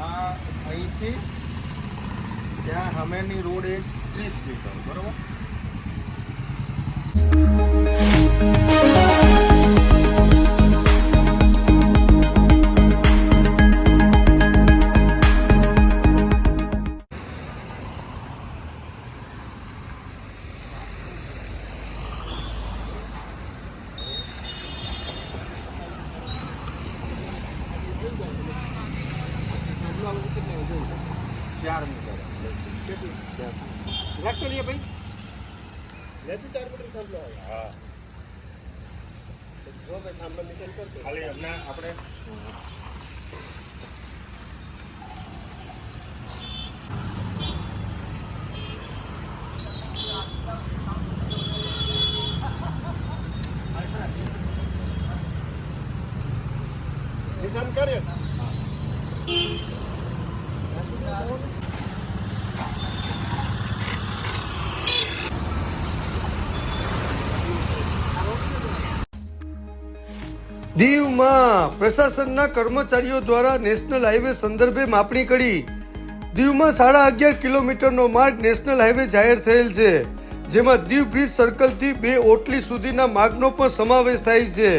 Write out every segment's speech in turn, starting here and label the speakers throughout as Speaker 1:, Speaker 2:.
Speaker 1: આ અહીંથી ત્યાં હમેની રોડ એ ત્રીસ મીટર બરોબર? ચાર મીટર
Speaker 2: રાખતો લઈએ ભાઈ? લેતી ચાર મીટર થાંભલો
Speaker 1: હા.
Speaker 2: જો ભાઈ થાંભલો નિશાન કરતો.
Speaker 1: ખાલી એમને આપણે
Speaker 2: નિશાન કરે
Speaker 3: દીવમાં પ્રશાસનના કર્મચારીઓ દ્વારા નેશનલ હાઈવે સંદર્ભે માપણી કરી. દીવમાં સાડા અગિયાર કિલોમીટરનો માર્ગ નેશનલ હાઈવે જાહેર થયેલ છે, જેમાં દીવ બ્રિજ સર્કલથી બે ઓટલી સુધીના માર્ગનો પણ સમાવેશ થાય છે.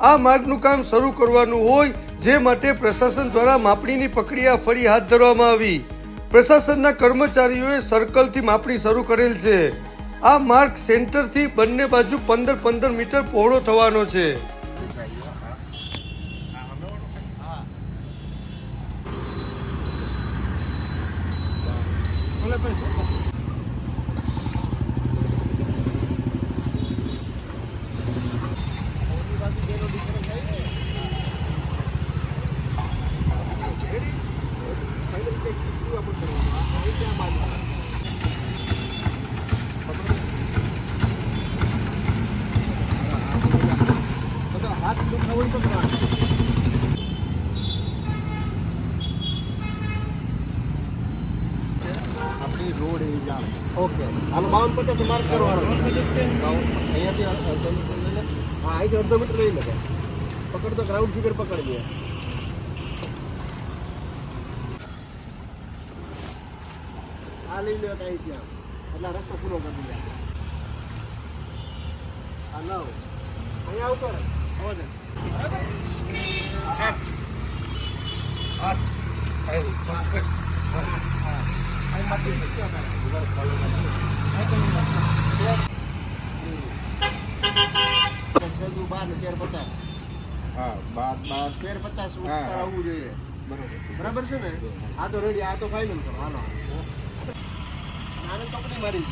Speaker 3: આ માર્ગનું કામ શરૂ કરવાનું હોય, જે માટે પ્રશાસન દ્વારા માપણીની પ્રક્રિયા ફરી હાથ ધરવામાં આવી. પ્રશાસનના કર્મચારીઓએ સર્કલથી માપણી શરૂ કરેલ છે. આ માર્ગ સેન્ટરથી બંને બાજુ પંદર પંદર મીટર પહોળો થવાનો છે.
Speaker 2: હાથ દુખાવો તો કરવા
Speaker 1: આપણી રોડ એ જાણ.
Speaker 2: ઓકે. હાલો બાવન પચાસ માર્ક કરવાનો.
Speaker 1: અહીંયાથી અડધો મીટર લઈ લે.
Speaker 2: હા અહીંથી અડધો મીટર લઈ લે પકડ તો ગ્રાઉન્ડ ફિગર પકડીએ આ લઈ લે કઈ ત્યાં. એટલે રસ્તો પૂરો કરી દે. હા નવ અહીંયા આવતો રહે. છેલ્લું બાર ને તેર પચાસ.
Speaker 1: હા બાર બાર.
Speaker 2: તેર પચાસ આવવું જોઈએ.
Speaker 1: બરોબર.
Speaker 2: છે ને? આ તો રેડી આ તો ફાઇનલ કરો હાલો. આને કપડી મારી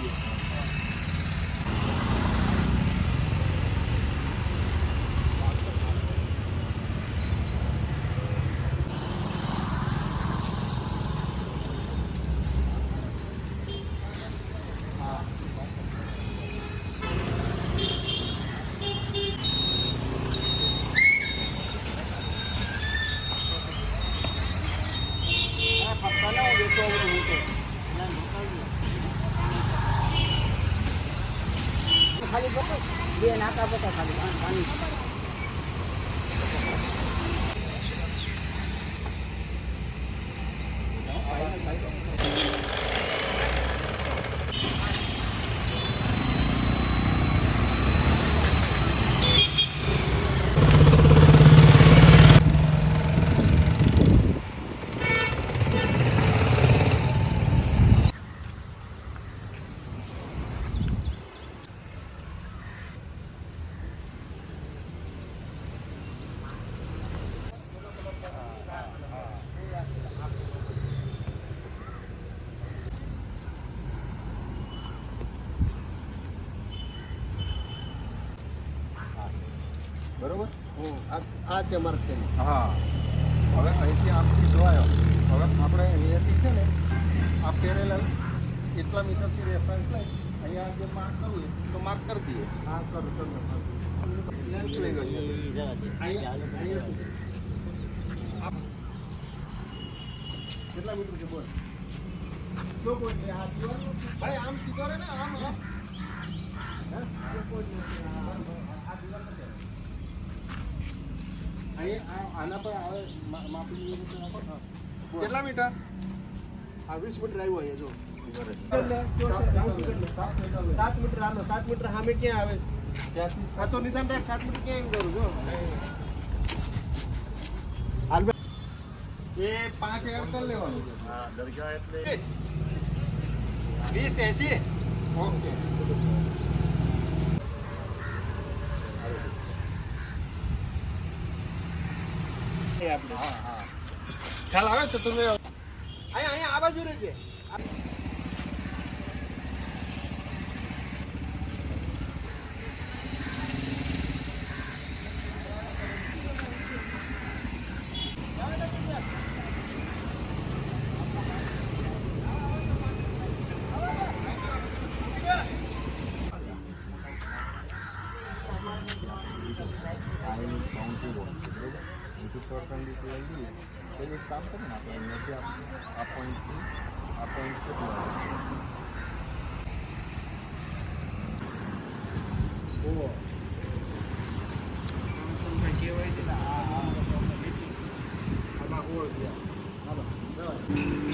Speaker 2: દઈએ
Speaker 4: બે નાકા પતા ખાલી. પાણી
Speaker 2: આ છે
Speaker 1: હા હવે અહીંથી આમથી જોવાયો હવે આપણે અહીંયાથી છે ને આ પેરેલલ કેટલા મીટરથી રેફરન્સ લઈ અહીંયા જે માર્ક કરવું તો માર્ક કરી દઈએ
Speaker 2: હા કરું. કેટલા મીટર છે બોલ. ભાઈ આમ સીધો રે ને આમ આમ હે? આ દિવાલ નથી.
Speaker 1: આના પર આવે માપી. કેટલા મીટર?
Speaker 2: આ વીસ મીટર આવ્યો અહીંયા જો. સાત મીટર આનો સાત મીટર સામે ક્યાં આવે? આ તો નિશાન રાખ સાત મીટર ક્યાં એમ કરું જો.
Speaker 1: એ પાંચ હજાર કરી લેવાનું છે. વીસ એસી? ઓકે.
Speaker 2: આપણે.
Speaker 1: ખ્યાલ આવે તમે
Speaker 2: અહીંયા અહીંયા આ બાજુ રહેજે.
Speaker 1: દોઢસંડી લઈ લઈએ તો એક કામ કરીને આપણે અહીંયાથી આ પોઈન્ટથી આ પોઈન્ટ કેટલું આવે
Speaker 2: કહેવાય છે ને આ આ ગયા હા બરાબર